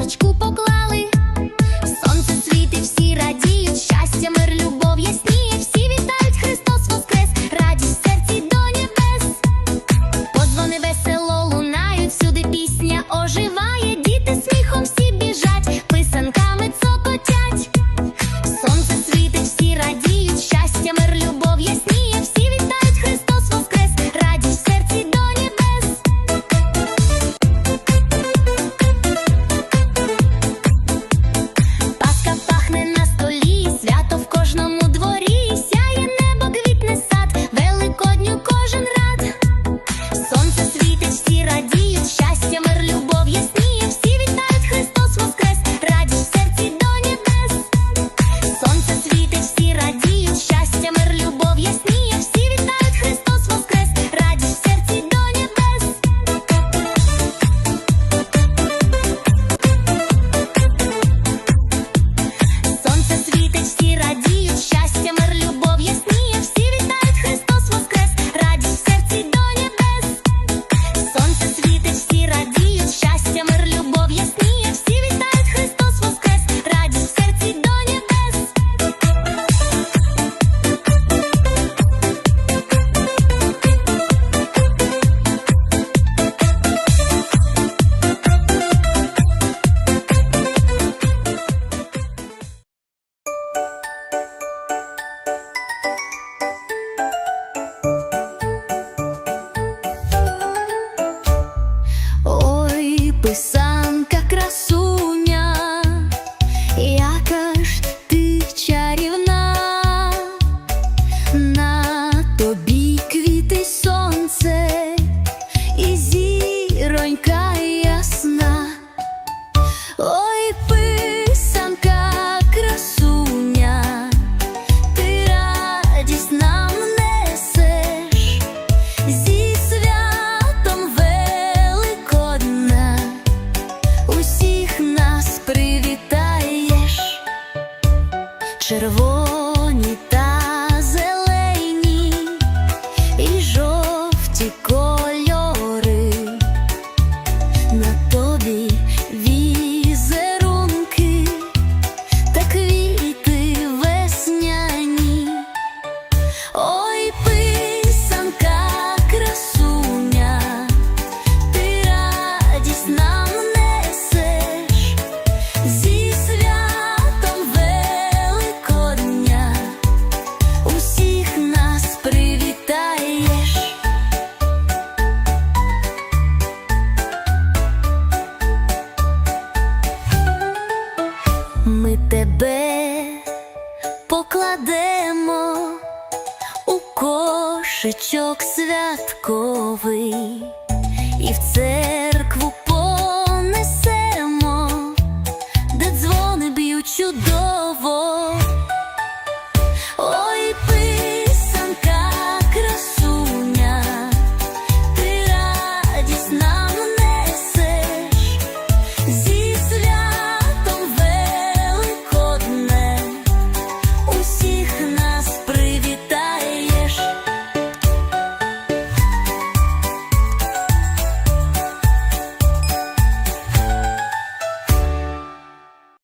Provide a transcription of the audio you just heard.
пасочку поклали, сонце світить всі раді. червоні. тебе покладемо у кошечок святковий і в церкву понесемо, де дзвони б'ють чудово.